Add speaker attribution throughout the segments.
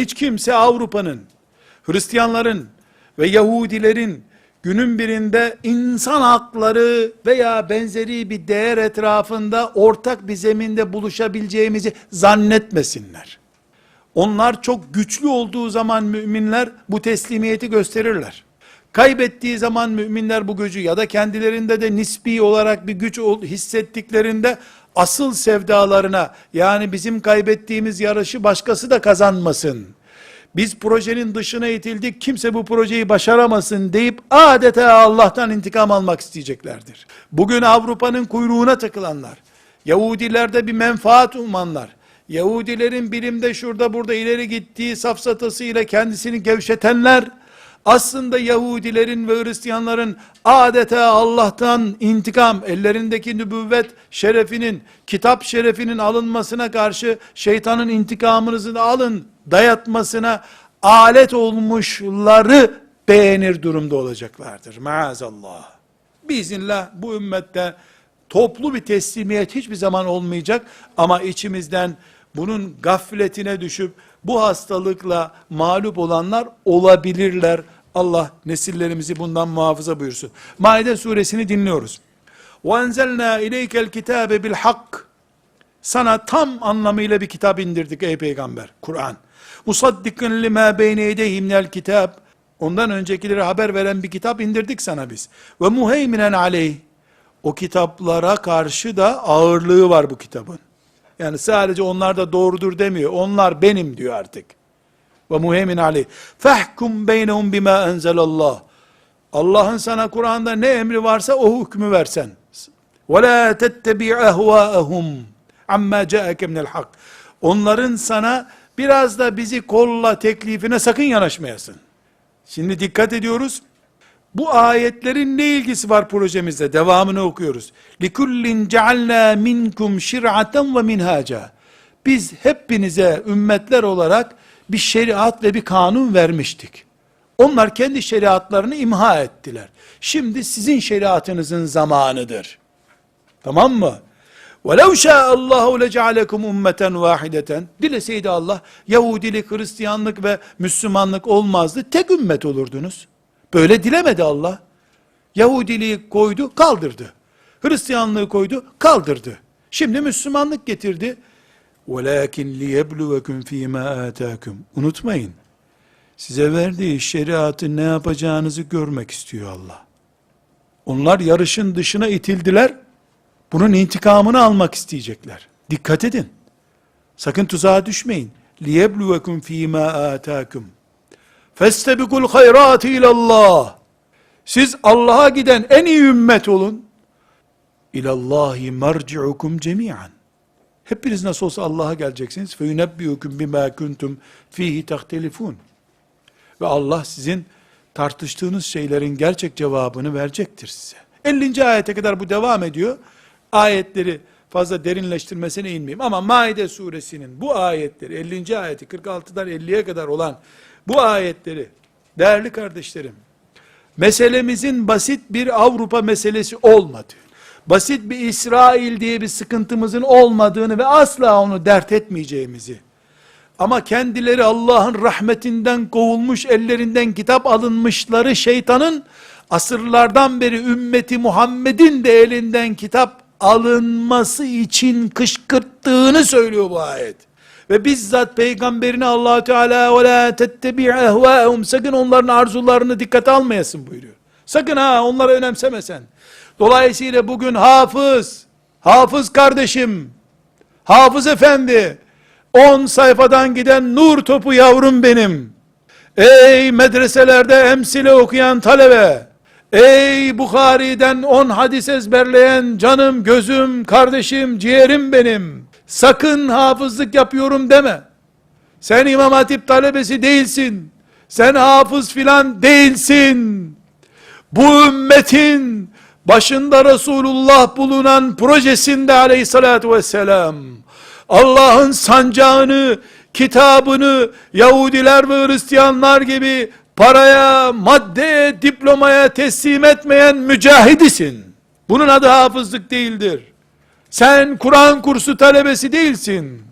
Speaker 1: hiç kimse Avrupa'nın, Hristiyanların ve Yahudilerin günün birinde insan hakları veya benzeri bir değer etrafında ortak bir zeminde buluşabileceğimizi zannetmesinler. Onlar çok güçlü olduğu zaman müminler bu teslimiyeti gösterirler. Kaybettiği zaman müminler bu gücü ya da kendilerinde de nispi olarak bir güç hissettiklerinde asıl sevdalarına yani bizim kaybettiğimiz yarışı başkası da kazanmasın. Biz projenin dışına itildik kimse bu projeyi başaramasın deyip adeta Allah'tan intikam almak isteyeceklerdir. Bugün Avrupa'nın kuyruğuna takılanlar, Yahudilerde bir menfaat umanlar, Yahudilerin bilimde şurada burada ileri gittiği safsatasıyla kendisini gevşetenler, aslında Yahudilerin ve Hristiyanların adeta Allah'tan intikam, ellerindeki nübüvvet şerefinin, kitap şerefinin alınmasına karşı şeytanın intikamınızı da alın dayatmasına alet olmuşları beğenir durumda olacaklardır. Maazallah. Biiznillah bu ümmette toplu bir teslimiyet hiçbir zaman olmayacak ama içimizden bunun gafletine düşüp bu hastalıkla mağlup olanlar olabilirler. Allah nesillerimizi bundan muhafaza buyursun. Maide suresini dinliyoruz. وَاَنْزَلْنَا اِلَيْكَ الْكِتَابَ بِالْحَقِّ Sana tam anlamıyla bir kitap indirdik ey peygamber. Kur'an. Musaddikin lima beyne yedeyhi minel kitab. Ondan öncekileri haber veren bir kitap indirdik sana biz. Ve muheyminen aleyh. O kitaplara karşı da ağırlığı var bu kitabın. Yani sadece onlar da doğrudur demiyor. Onlar benim diyor artık. Ve muhemin aleyh. Fehkum beynehum bima enzelallah. Allah'ın sana Kur'an'da ne emri varsa o hükmü versen. Ve la tettebi ehvaehum amma ca'ake minel hak. Onların sana biraz da bizi kolla teklifine sakın yanaşmayasın. Şimdi dikkat ediyoruz. Bu ayetlerin ne ilgisi var projemizde? Devamını okuyoruz. لِكُلِّنْ جَعَلْنَا مِنْكُمْ شِرْعَةً وَمِنْهَاجًا Biz hepinize ümmetler olarak bir şeriat ve bir kanun vermiştik. Onlar kendi şeriatlarını imha ettiler. Şimdi sizin şeriatınızın zamanıdır. Tamam mı? وَلَوْ شَاءَ اللّٰهُ لَجَعَلَكُمْ اُمَّةً وَاحِدَةً Dileseydi Allah, Yahudilik, Hristiyanlık ve Müslümanlık olmazdı. Tek ümmet olurdunuz. Böyle dilemedi Allah. Yahudiliği koydu, kaldırdı. Hristiyanlığı koydu, kaldırdı. Şimdi Müslümanlık getirdi. وَلَاكِنْ لِيَبْلُوَكُمْ ف۪ي مَا آتَاكُمْ Unutmayın. Size verdiği şeriatı ne yapacağınızı görmek istiyor Allah. Onlar yarışın dışına itildiler. Bunun intikamını almak isteyecekler. Dikkat edin. Sakın tuzağa düşmeyin. لِيَبْلُوَكُمْ ف۪ي مَا آتَاكُمْ Festebikul hayrati ilallah. Siz Allah'a giden en iyi ümmet olun. İlallahi merciukum cemiyan. Hepiniz nasıl olsa Allah'a geleceksiniz. Fe yunebbiukum bima kuntum fihi tahtelifun. Ve Allah sizin tartıştığınız şeylerin gerçek cevabını verecektir size. 50. ayete kadar bu devam ediyor. Ayetleri fazla derinleştirmesine inmeyeyim. Ama Maide suresinin bu ayetleri 50. ayeti 46'dan 50'ye kadar olan bu ayetleri, değerli kardeşlerim, meselemizin basit bir Avrupa meselesi olmadı. Basit bir İsrail diye bir sıkıntımızın olmadığını ve asla onu dert etmeyeceğimizi, ama kendileri Allah'ın rahmetinden kovulmuş, ellerinden kitap alınmışları şeytanın, asırlardan beri ümmeti Muhammed'in de elinden kitap alınması için kışkırttığını söylüyor bu ayet. Ve bizzat peygamberine allah Teala ve la tettebi ehvaehum sakın onların arzularını dikkate almayasın buyuruyor. Sakın ha onları önemsemesen. Dolayısıyla bugün hafız, hafız kardeşim, hafız efendi, 10 sayfadan giden nur topu yavrum benim. Ey medreselerde emsile okuyan talebe, ey Bukhari'den 10 hadis ezberleyen canım, gözüm, kardeşim, ciğerim benim. Sakın hafızlık yapıyorum deme. Sen İmam Hatip talebesi değilsin. Sen hafız filan değilsin. Bu ümmetin başında Resulullah bulunan projesinde aleyhissalatü vesselam Allah'ın sancağını, kitabını Yahudiler ve Hristiyanlar gibi paraya, maddeye, diplomaya teslim etmeyen mücahidisin. Bunun adı hafızlık değildir. Sen Kur'an kursu talebesi değilsin.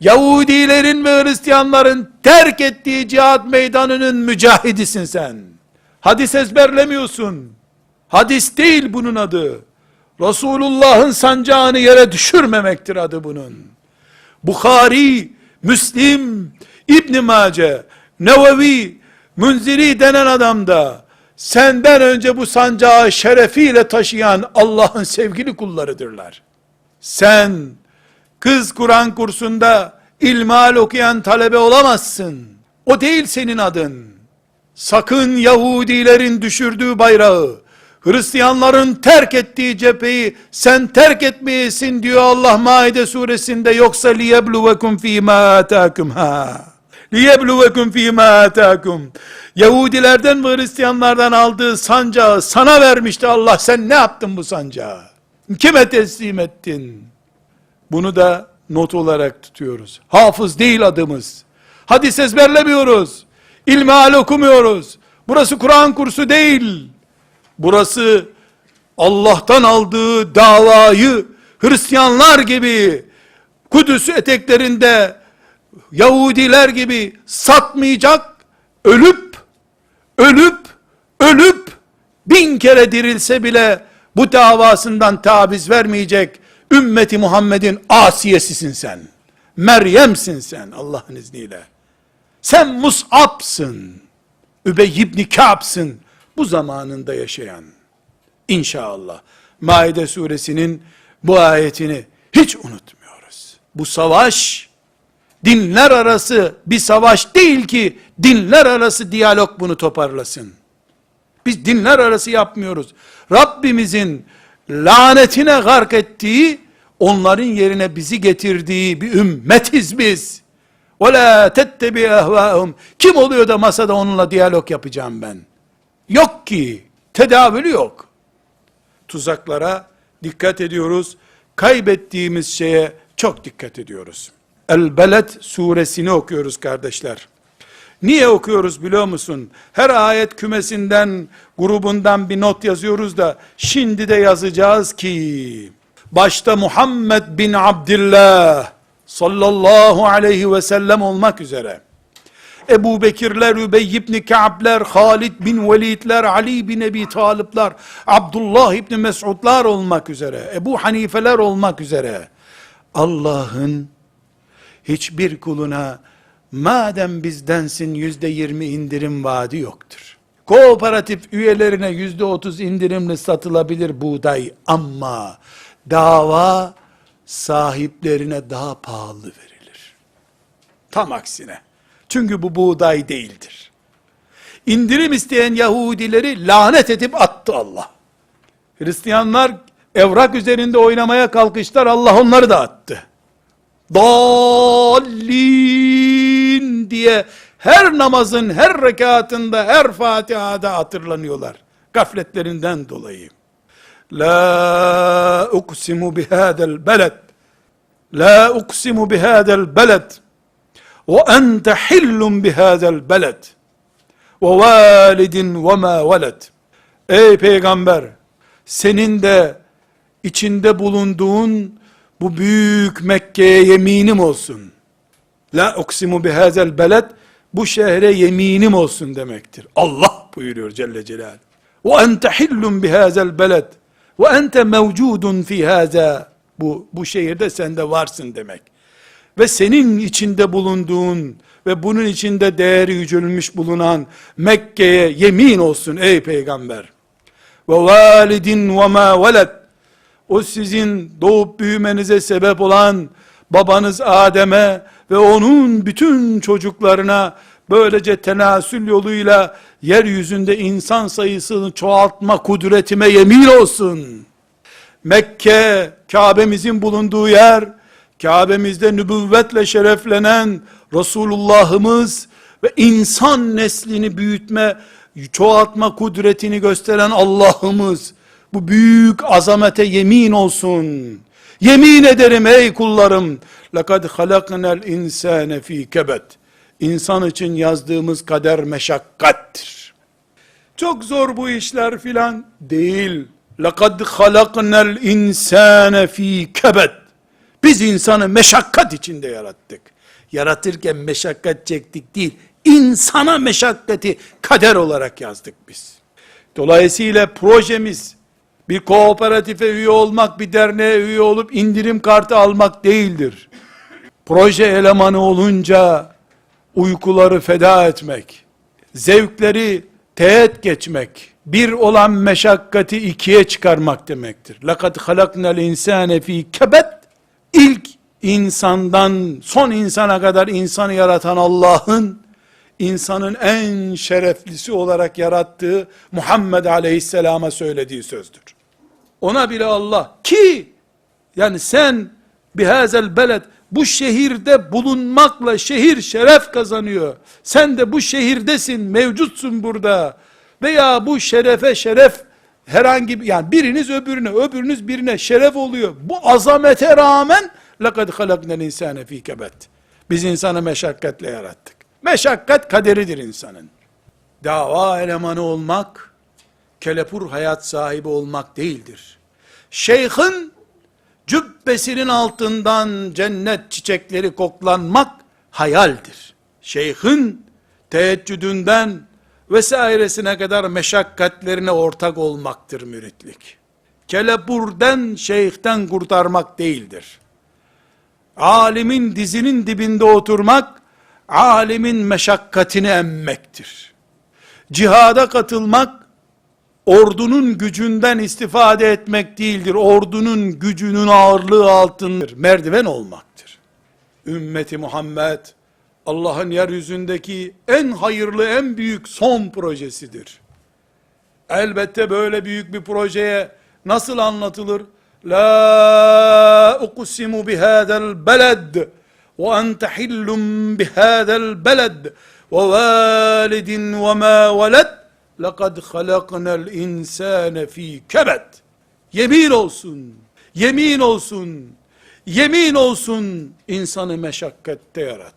Speaker 1: Yahudilerin ve Hristiyanların terk ettiği cihat meydanının mücahidisin sen. Hadis ezberlemiyorsun. Hadis değil bunun adı. Resulullah'ın sancağını yere düşürmemektir adı bunun. Bukhari, Müslim, İbn Mace, Nevevi, Münziri denen adam da senden önce bu sancağı şerefiyle taşıyan Allah'ın sevgili kullarıdırlar. Sen kız Kur'an kursunda ilmal okuyan talebe olamazsın. O değil senin adın. Sakın Yahudilerin düşürdüğü bayrağı, Hristiyanların terk ettiği cepheyi sen terk etmeyesin diyor Allah Maide suresinde yoksa liyebluvekum fîmâ âtâkum ha. Liyebluvekum fîmâ âtâkum. Yahudilerden ve Hristiyanlardan aldığı sancağı sana vermişti Allah. Sen ne yaptın bu sancağı? Kime teslim ettin? Bunu da not olarak tutuyoruz. Hafız değil adımız. Hadis ezberlemiyoruz. İlmihal okumuyoruz. Burası Kur'an kursu değil. Burası Allah'tan aldığı davayı Hristiyanlar gibi Kudüs eteklerinde Yahudiler gibi satmayacak, ölüp, ölüp, ölüp, bin kere dirilse bile bu davasından taviz vermeyecek ümmeti Muhammed'in asiyesisin sen. Meryem'sin sen Allah'ın izniyle. Sen Mus'ab'sın. Übey ibn Ka'b'sın. Bu zamanında yaşayan. İnşallah. Maide suresinin bu ayetini hiç unutmuyoruz. Bu savaş, dinler arası bir savaş değil ki, dinler arası diyalog bunu toparlasın. Biz dinler arası yapmıyoruz. Rabbimizin lanetine gark ettiği, onların yerine bizi getirdiği bir ümmetiz biz. وَلَا تَتَّبِي اَهْوَاهُمْ Kim oluyor da masada onunla diyalog yapacağım ben? Yok ki. Tedavülü yok. Tuzaklara dikkat ediyoruz. Kaybettiğimiz şeye çok dikkat ediyoruz. El-Beled suresini okuyoruz kardeşler. Niye okuyoruz biliyor musun? Her ayet kümesinden, grubundan bir not yazıyoruz da, şimdi de yazacağız ki, başta Muhammed bin Abdullah, sallallahu aleyhi ve sellem olmak üzere, Ebu Bekirler, Übey ibn Ka'bler, Halid bin Velidler, Ali bin Ebi Talipler, Abdullah ibn Mesudlar olmak üzere, Ebu Hanifeler olmak üzere, Allah'ın hiçbir kuluna madem bizdensin yüzde yirmi indirim vaadi yoktur. Kooperatif üyelerine yüzde otuz indirimli satılabilir buğday ama dava sahiplerine daha pahalı verilir. Tam aksine. Çünkü bu buğday değildir. İndirim isteyen Yahudileri lanet edip attı Allah. Hristiyanlar evrak üzerinde oynamaya kalkıştılar Allah onları da attı. Dallin diye her namazın her rekatında her Fatiha'da hatırlanıyorlar. Gafletlerinden dolayı. La uksimu bihadel beled. La uksimu bihadel beled. Ve ente hillun bihadel beled. Ve validin ve ma veled. Ey peygamber senin de içinde bulunduğun bu büyük Mekke'ye yeminim olsun. La uksimu bihazel beled bu şehre yeminim olsun demektir. Allah buyuruyor Celle Celal. Ve ente hillun bihazel beled ve ente mevcudun fi haza bu bu şehirde sen de varsın demek. Ve senin içinde bulunduğun ve bunun içinde değeri yücelmiş bulunan Mekke'ye yemin olsun ey peygamber. Ve validin ve ma veled o sizin doğup büyümenize sebep olan babanız Adem'e ve onun bütün çocuklarına böylece tenasül yoluyla yeryüzünde insan sayısını çoğaltma kudretime yemin olsun. Mekke, Kabe'mizin bulunduğu yer, Kabe'mizde nübüvvetle şereflenen Resulullah'ımız ve insan neslini büyütme, çoğaltma kudretini gösteren Allah'ımız, bu büyük azamete yemin olsun. Yemin ederim ey kullarım. لَقَدْ خَلَقْنَا الْاِنْسَانَ ف۪ي كَبَدٍ İnsan için yazdığımız kader meşakkattir. Çok zor bu işler filan değil. لَقَدْ خَلَقْنَا الْاِنْسَانَ ف۪ي كَبَدٍ Biz insanı meşakkat içinde yarattık. yaratırken meşakkat çektik değil, insana meşakkati kader olarak yazdık biz. Dolayısıyla projemiz bir kooperatife üye olmak, bir derneğe üye olup indirim kartı almak değildir. Proje elemanı olunca uykuları feda etmek, zevkleri teğet geçmek, bir olan meşakkati ikiye çıkarmak demektir. لَقَدْ خَلَقْنَا الْاِنْسَانَ ف۪ي كَبَدْ İlk insandan son insana kadar insanı yaratan Allah'ın insanın en şereflisi olarak yarattığı Muhammed Aleyhisselam'a söylediği sözdür. Ona bile Allah ki yani sen bihazel beled bu şehirde bulunmakla şehir şeref kazanıyor. Sen de bu şehirdesin, mevcutsun burada. Veya bu şerefe şeref herhangi bir yani biriniz öbürüne, öbürünüz birine şeref oluyor. Bu azamete rağmen لَقَدْ خَلَقْنَا الْاِنْسَانَ ف۪ي كَبَتْ Biz insanı meşakkatle yarattık. Meşakkat kaderidir insanın. Dava elemanı olmak, kelepur hayat sahibi olmak değildir. Şeyhin cübbesinin altından cennet çiçekleri koklanmak hayaldir. Şeyhin teheccüdünden vesairesine kadar meşakkatlerine ortak olmaktır müritlik. Kelepurden, şeyhten kurtarmak değildir. Alimin dizinin dibinde oturmak, alimin meşakkatini emmektir. Cihada katılmak, ordunun gücünden istifade etmek değildir. Ordunun gücünün ağırlığı altındır. Merdiven olmaktır. Ümmeti Muhammed, Allah'ın yeryüzündeki en hayırlı, en büyük son projesidir. Elbette böyle büyük bir projeye nasıl anlatılır? La uqsimu bihadal beled ve ente hillum bihadal beled ve validin ve ma veled لَقَدْ خَلَقْنَا الْاِنْسَانَ ف۪ي كَبَدْ Yemin olsun, yemin olsun, yemin olsun insanı meşakkatte yarat.